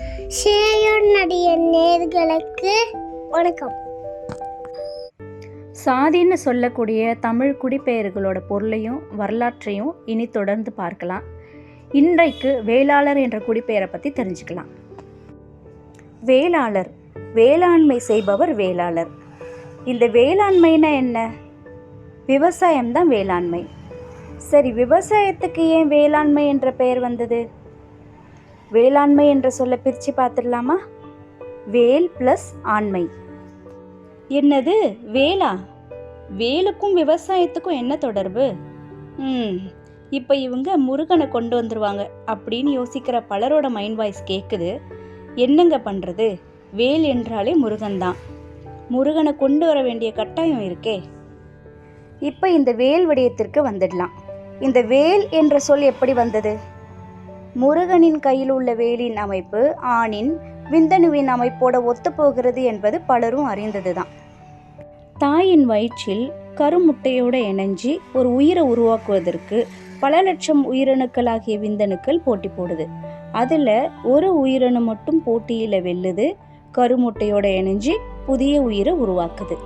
ஷேயோன் நேர்களுக்கு வணக்கம். சாதின்னு சொல்லக்கூடிய தமிழ் குடிபெயர்களோட பொருளையும் வரலாற்றையும் இனி தொடர்ந்து பார்க்கலாம். இன்றைக்கு வேளாளர் என்ற குடிபெயரை பற்றி தெரிஞ்சுக்கலாம். வேளாளர் வேளாண்மை செய்பவர் வேளாளர். இந்த வேளாண்மைனா என்ன? விவசாயம்தான் வேளாண்மை. சரி விவசாயத்துக்கு ஏன் வேளாண்மை என்ற பெயர் வந்தது? வேளாண்மை என்ற சொல்ல பிரித்து பார்த்துடலாமா? வேல் ப்ளஸ் ஆண்மை. என்னது? வேலா வேலுக்கும் விவசாயத்துக்கும் என்ன தொடர்பு? ம் இப்போ இவங்க முருகனை கொண்டு வந்துருவாங்க அப்படின்னு யோசிக்கிற பலரோட மைண்ட் வாய்ஸ் கேட்குது என்னங்க பண்ணுறது வேல் என்றாலே முருகன் தான் முருகனை கொண்டு வர வேண்டிய கட்டாயம் இருக்கே. இப்போ இந்த வேல் விடயத்திற்கு வந்துடலாம். இந்த வேல் என்ற சொல் எப்படி வந்தது? முருகனின் கையில் உள்ள வேலின் அமைப்பு ஆணின் விந்தணுவின் அமைப்போட ஒத்துப்போகிறது என்பது பலரும் அறிந்ததுதான். தாயின் வயிற்றில் கருமுட்டையோட இணைஞ்சி ஒரு உயிரை உருவாக்குவதற்கு பல லட்சம் உயிரணுக்களாகிய விந்தணுக்கள் போட்டி போடுது. அதில் ஒரு உயிரணு மட்டும் போட்டியில் வெல்லுது கருமுட்டையோட இணைஞ்சி புதிய உயிரை உருவாக்குது.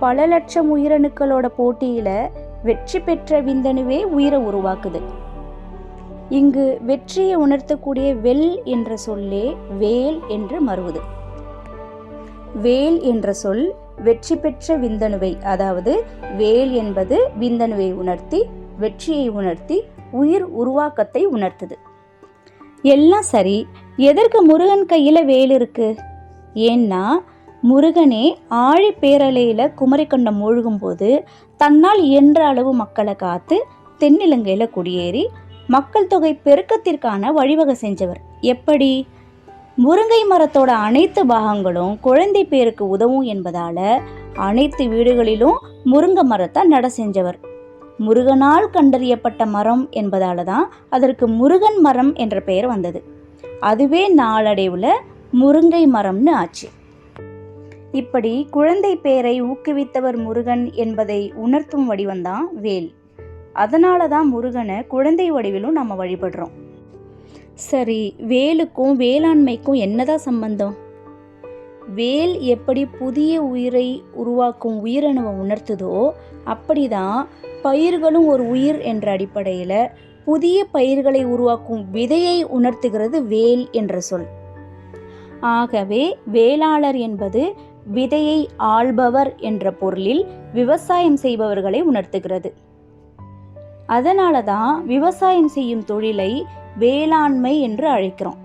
பல லட்சம் உயிரணுக்களோட போட்டியில் வெற்றி பெற்ற விந்தணுவே உயிரை உருவாக்குது. இங்கு வெற்றியை உணர்த்தக்கூடிய வெல் என்ற சொல்லே வேல் என்று மறுவது. வேல் என்ற சொல் வெற்றி பெற்ற விந்தணுவை அதாவது வேல் என்பது விந்தணுவை உணர்த்தி வெற்றியை உணர்த்தி உயிர் உருவாக்கத்தை உணர்த்துது. எல்லாம் சரி எதற்கு முருகன் கையில் வேல் இருக்கு? ஏன்னா முருகனே ஆழி பேரலையில் குமரிக்கண்டம் மூழ்கும்போது தன்னால் இயன்ற அளவு மக்களை காத்து தென்னிலங்கையில் குடியேறி மக்கள் தொகை பெருக்கத்திற்கான வழிவகை செஞ்சவர். எப்படி? முருங்கை மரத்தோட அனைத்து பாகங்களும் குழந்தை பேருக்கு உதவும் என்பதால அனைத்து வீடுகளிலும் முருங்கை மரத்தை நட செஞ்சவர். முருகனால் கண்டறியப்பட்ட மரம் என்பதால தான் அதற்கு முருகன் மரம் என்ற பெயர் வந்தது. அதுவே நாளடைவில் முருங்கை மரம்னு ஆச்சு. இப்படி குழந்தை பேரை ஊக்குவித்தவர் முருகன் என்பதை உணர்த்தும் வடிவம்தான் வேல். அதனால தான் முருகனை குழந்தை வடிவிலும் நம்ம வழிபடுறோம். சரி வேலுக்கும் வேளாண்மைக்கும் என்னதான் சம்பந்தம்? வேல் எப்படி புதிய உயிரை உருவாக்கும் உயிரணுவை உணர்த்துதோ அப்படிதான் பயிர்களும் ஒரு உயிர் என்ற அடிப்படையில் புதிய பயிர்களை உருவாக்கும் விதையை உணர்த்துகிறது வேல் என்ற சொல். ஆகவே வேளாளர் என்பது விதையை ஆள்பவர் என்ற பொருளில் விவசாயம் செய்பவர்களை உணர்த்துகிறது. அதனால தான் விவசாயம் செய்யும் தொழிலை வேளாண்மை என்று அழைக்கிறோம்.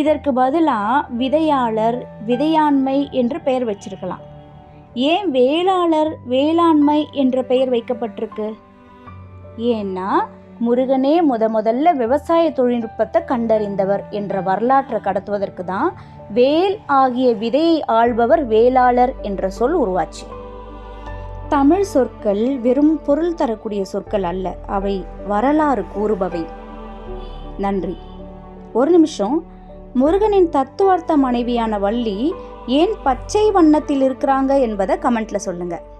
இதற்கு பதிலாக விதையாளர் விதையாண்மை என்று பெயர் வச்சிருக்கலாம். ஏன் வேளாளர் வேளாண்மை என்ற பெயர் வைக்கப்பட்டிருக்கு? ஏன்னா முருகனே முத முதல்ல விவசாய தொழில்நுட்பத்தை கண்டறிந்தவர் என்ற வரலாற்றை கடத்துவதற்கு தான் வேல் ஆகிய விதையை ஆள்பவர் வேளாளர் என்ற சொல் உருவாச்சு. தமிழ் சொற்கள் வெறும் பொருள் தரக்கூடிய சொற்கள் அல்ல. அவை வரலாறு கூறுபவை. நன்றி. ஒரு நிமிஷம். முருகனின் தத்துவார்த்த மனைவியான வள்ளி ஏன் பச்சை வண்ணத்தில் இருக்கிறாங்க என்பதை கமெண்ட்ல சொல்லுங்கள்